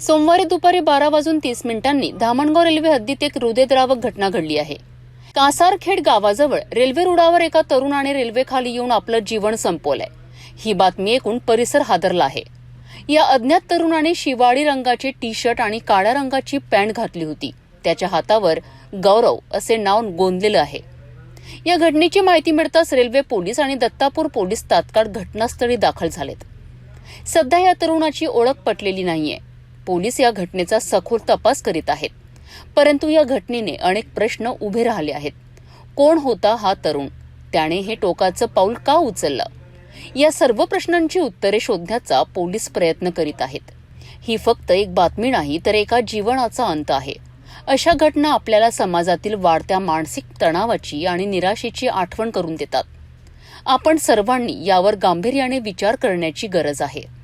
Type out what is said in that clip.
सोमवारी दुपारी बारा वाजून तीस मिनिटांनी धामणगाव रेल्वे हद्दीत एक हृदयद्रावक घटना घडली आहे. कासारखेड गावाजवळ रेल्वे रुळावर एका तरुणाने रेल्वे खाली येऊन आपलं जीवन संपवलंय. ही बातमी ऐकून परिसर हादरला आहे. या अज्ञात तरुणाने शिवाळी रंगाचे टी शर्ट आणि काळ्या रंगाची पॅन्ट घातली होती. त्याच्या हातावर गौरव असे नाव गोंदलेलं आहे. या घटनेची माहिती मिळताच रेल्वे पोलीस आणि दत्तापूर पोलीस तात्काळ घटनास्थळी दाखल झालेत. सध्या या तरुणाची ओळख पटलेली नाहीये. पोलीस या घटनेचा सखोल तपास करीत आहेत. परंतु या घटनेने अनेक प्रश्न उभे राहिले आहेत. कोण होता हा तरुण? त्याने हे टोकाचं पाऊल का उचललं? या सर्व प्रश्नांची उत्तरे शोधण्याचा पोलीस प्रयत्न करीत आहेत. ही फक्त एक बातमी नाही तर एका जीवनाचा अंत आहे. अशा घटना आपल्याला समाजातील वाढत्या मानसिक तणावाची आणि निराशेची आठवण करून देतात. आपण सर्वांनी यावर गांभीर्याने विचार करण्याची गरज आहे.